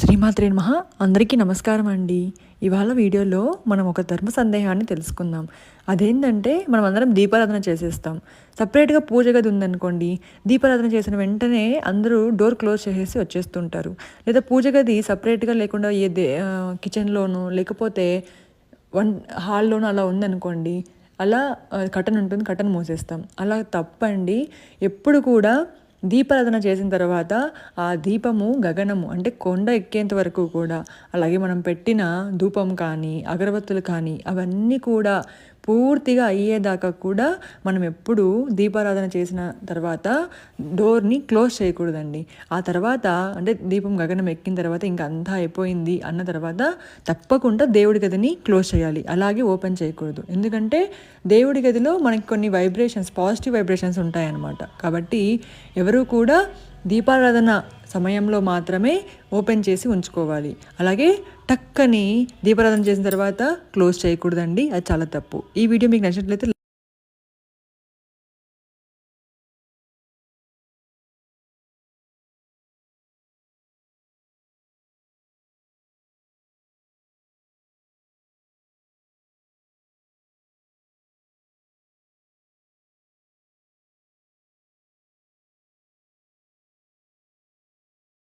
శ్రీమాత్రే నమ. అందరికీ నమస్కారం అండి. ఇవాళ వీడియోలో మనం ఒక ధర్మ సందేహాన్ని తెలుసుకుందాం. అదేంటంటే మనం అందరం దీపారాధన చేసేస్తాం. సపరేట్గా పూజ గది ఉందనుకోండి దీపారాధన చేసిన వెంటనే అందరూ డోర్ క్లోజ్ చేసేసి వచ్చేస్తుంటారు. లేదా పూజ గది సపరేట్గా లేకుండా ఏ దే కిచెన్లోనూ లేకపోతే వన్ హాల్లోనూ అలా ఉందనుకోండి అలా కటన్ ఉంటుంది కటన్ మూసేస్తాం. అలా తప్పండి. ఎప్పుడు కూడా దీపారాధన చేసిన తర్వాత ఆ దీపము గగనము అంటే కొండ ఎక్కేంత వరకు కూడా అలాగే మనం పెట్టిన ధూపం కానీ అగరబత్తులు కానీ అవన్నీ కూడా పూర్తిగా అయ్యేదాకా కూడా మనం ఎప్పుడు దీపారాధన చేసిన తర్వాత డోర్ని క్లోజ్ చేయకూడదండి. ఆ తర్వాత అంటే దీపం గగనం ఎక్కిన తర్వాత ఇంకా అంతా అయిపోయింది అన్న తర్వాత తప్పకుండా దేవుడి గదిని క్లోజ్ చేయాలి. అలాగే ఓపెన్ చేయకూడదు. ఎందుకంటే దేవుడి గదిలో మనకి కొన్ని వైబ్రేషన్స్ పాజిటివ్ వైబ్రేషన్స్ ఉంటాయన్నమాట. కాబట్టి ఎవరు కూడా దీపారాధన సమయంలో మాత్రమే ఓపెన్ చేసి ఉంచుకోవాలి. అలాగే టక్కని దీపారాధన చేసిన తర్వాత క్లోజ్ చేయకూడదండి. అది చాలా తప్పు. ఈ వీడియో మీకు నచ్చినట్లయితే